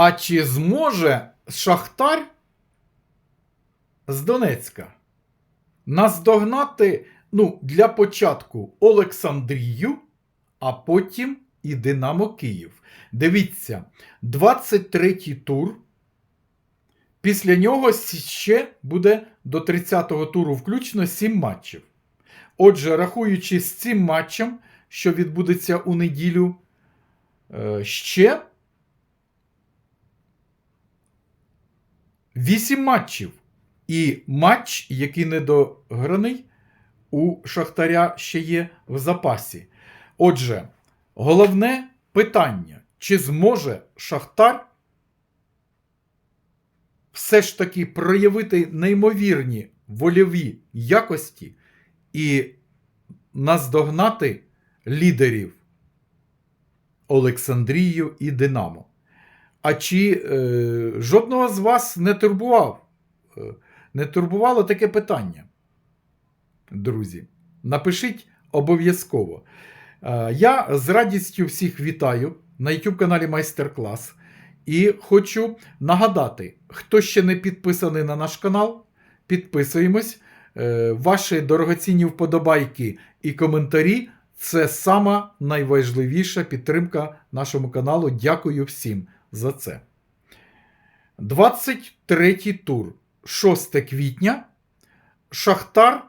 А чи зможе Шахтар з Донецька наздогнати ну, для початку Олександрію, а потім і Динамо Київ? Дивіться, 23-й тур. Після нього ще буде до 30-го туру включно 7 матчів. Отже, рахуючи з цим матчем, що відбудеться у неділю, е, ще 8 матчів. І матч, який недограний, у Шахтаря ще є в запасі. Отже, головне питання: чи зможе Шахтар все ж таки проявити неймовірні вольові якості і наздогнати лідерів Олександрію і Динамо? А чи е, жодного з вас не турбував? е, Не турбувало таке питання? Друзі, напишіть обов'язково. Е, Я з радістю всіх вітаю на YouTube каналі Майстер-клас. І хочу нагадати, хто ще не підписаний на наш канал, підписуємось. Е, Ваші дорогоцінні вподобайки і коментарі це сама найважливіша підтримка нашому каналу. Дякую всім за це. 23 тур, 6 квітня. Шахтар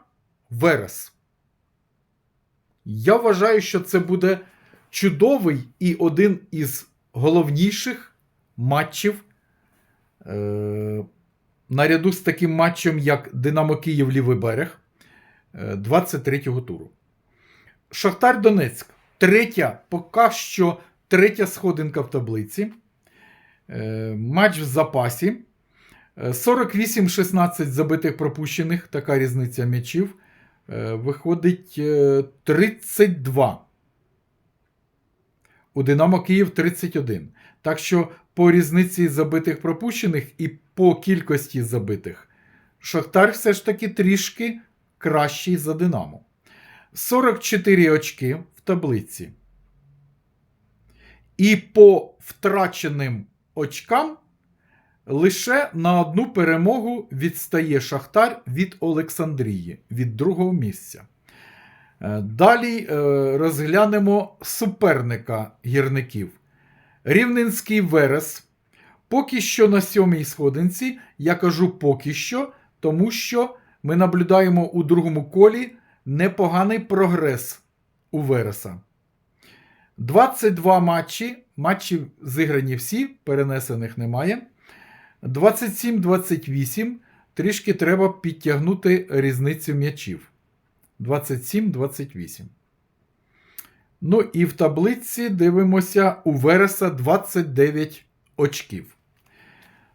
Верес. Я вважаю, що це буде чудовий і один із головніших матчів. Е- наряду з таким матчем, як Динамо Київ Лівий берег 23-го туру. Шахтар Донецьк. Третя, поки що третя сходинка в таблиці. Е, Матч в запасі. Е, 48-16 забитих пропущених. Така різниця м'ячів. Е, Виходить е, 32. У Динамо Київ 31. Так що по різниці забитих пропущених і по кількості забитих Шахтар все ж таки трішки кращий за Динамо. 44 очки в таблиці. І по втраченим очкам лише на одну перемогу відстає Шахтар від Олександрії від другого місця. Е, Далі е, розглянемо суперника гірників. Рівненський Верес. Поки що на сьомій сходинці. Я кажу поки що, тому що ми наблюдаємо у другому колі непоганий прогрес у Вереса. 22 матчі. Матчі зіграні всі, перенесених немає. 27-28. Трішки треба підтягнути різницю м'ячів. 27-28. Ну і в таблиці дивимося у Вереса 29 очків.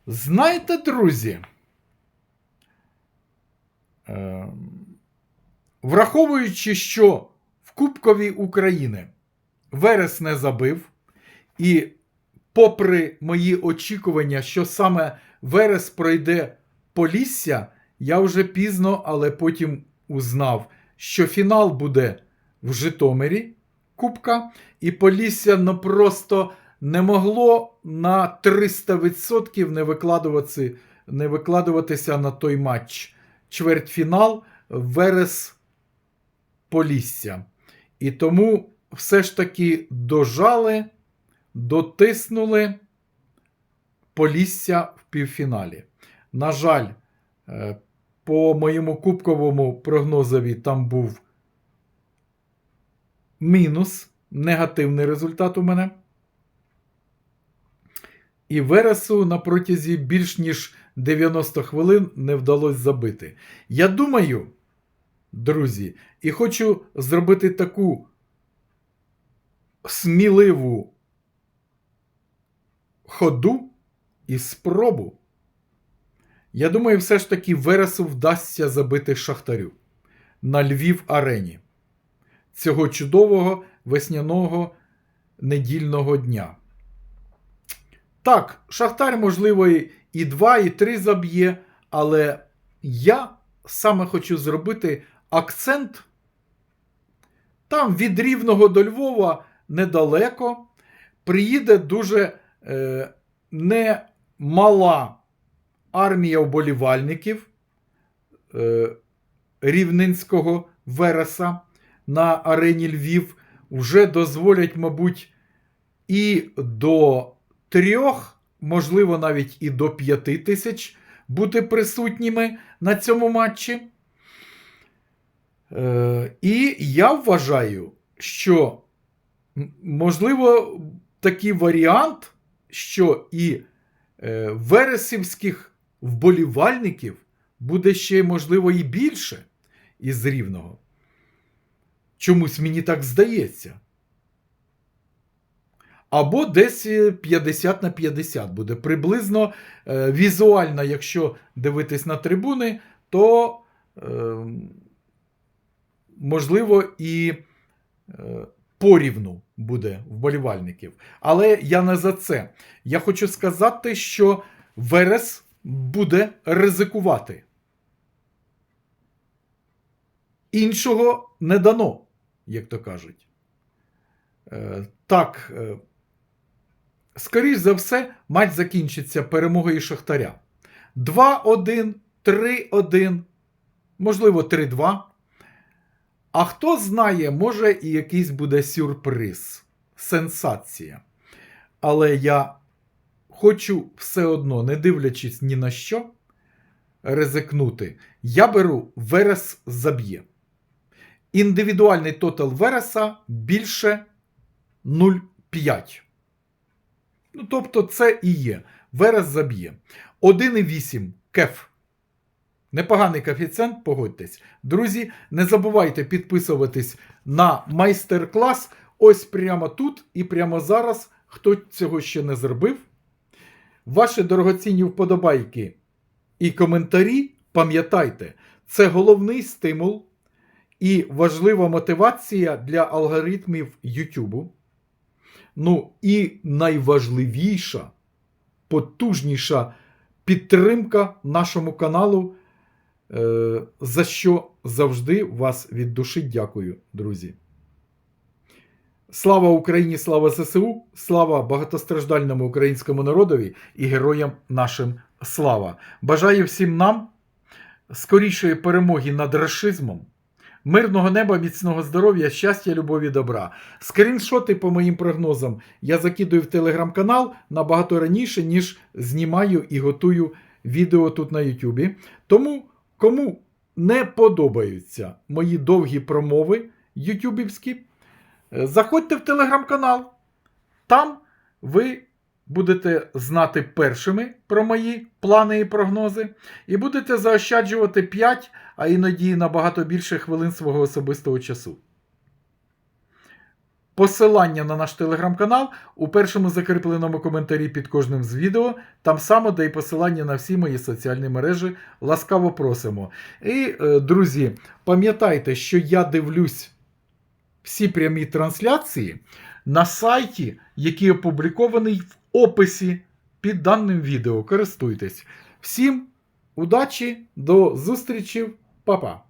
Знаєте, друзі, е, враховуючи, що в Кубкові України Верес не забив, і попри мої очікування, що саме Верес пройде Полісся, я вже пізно, але потім узнав, що фінал буде в Житомирі Кубка, і Полісся ну, просто не могло на 300% не, викладуватися, не викладуватися на той матч. Чвертьфінал Верес Полісся. І тому все ж таки дожали, дотиснули Полісся в півфіналі. На жаль, е, по моєму кубковому прогнозові там був мінус, негативний результат у мене. І Вересу на протязі більш ніж 90 хвилин не вдалося забити. Я думаю, друзі, і хочу зробити таку сміливу ходу і спробу. Я думаю, все ж таки Вересу вдасться забити Шахтарю на Львів арені цього чудового весняного недільного дня. Так, Шахтар, можливо, і 2, і 3 заб'є, але я саме хочу зробити акцент. Там від Рівного до Львова недалеко. Приїде дуже е, не мала армія вболівальників е, рівненського Вереса на арені Львів вже дозволять, мабуть, і до трьох, можливо, навіть і до п'яти тисяч бути присутніми на цьому матчі. Е, і я вважаю, що можливо такий варіант, що і е, вересівських вболівальників буде ще, можливо, і більше із рівного. Чомусь мені так здається. Або десь е, 50 на 50 буде. Приблизно е, візуально, якщо дивитись на трибуни, то е, можливо і е, порівну буде вболівальників. Але я не за це. Я хочу сказати, що Верес буде ризикувати. Іншого не дано, як то кажуть. Е, так, е, скоріш за все, матч закінчиться перемогою Шахтаря. 2-1, 3-1, можливо, 3-2. А хто знає, може і якийсь буде сюрприз, сенсація. Але я хочу все одно, не дивлячись ні на що, ризикнути. Я беру Верес заб'є. Індивідуальний тотал Вереса більше 0,5. Ну, тобто, це і є. Верес заб'є. 1,8 кеф. Непоганий коефіцієнт, погодьтесь. Друзі, не забувайте підписуватись на майстер-клас. Ось прямо тут і прямо зараз. Хто цього ще не зробив. Ваші дорогоцінні вподобайки і коментарі, пам'ятайте, це головний стимул і важлива мотивація для алгоритмів YouTube. Ну і найважливіша, потужніша підтримка нашому каналу, за що завжди вас від душі дякую, друзі. Слава Україні, слава ЗСУ, слава багатостраждальному українському народові і героям нашим слава. Бажаю всім нам скорішої перемоги над рашизмом, мирного неба, міцного здоров'я, щастя, любові, добра. Скріншоти по моїм прогнозам я закидую в телеграм-канал набагато раніше, ніж знімаю і готую відео тут на Ютубі. Тому, кому не подобаються мої довгі промови ютубівські, е, заходьте в телеграм-канал. Там ви будете знати першими про мої плани і прогнози, і будете заощаджувати 5, а іноді набагато більше хвилин свого особистого часу. Посилання на наш телеграм-канал у першому закріпленому коментарі під кожним з відео, там само, де і посилання на всі мої соціальні мережі. Ласкаво просимо. І, е, друзі, пам'ятайте, що я дивлюсь всі прямі трансляції на сайті, який опублікований в описі під даним відео. Користуйтесь. Всім удачі, до зустрічі, па-па!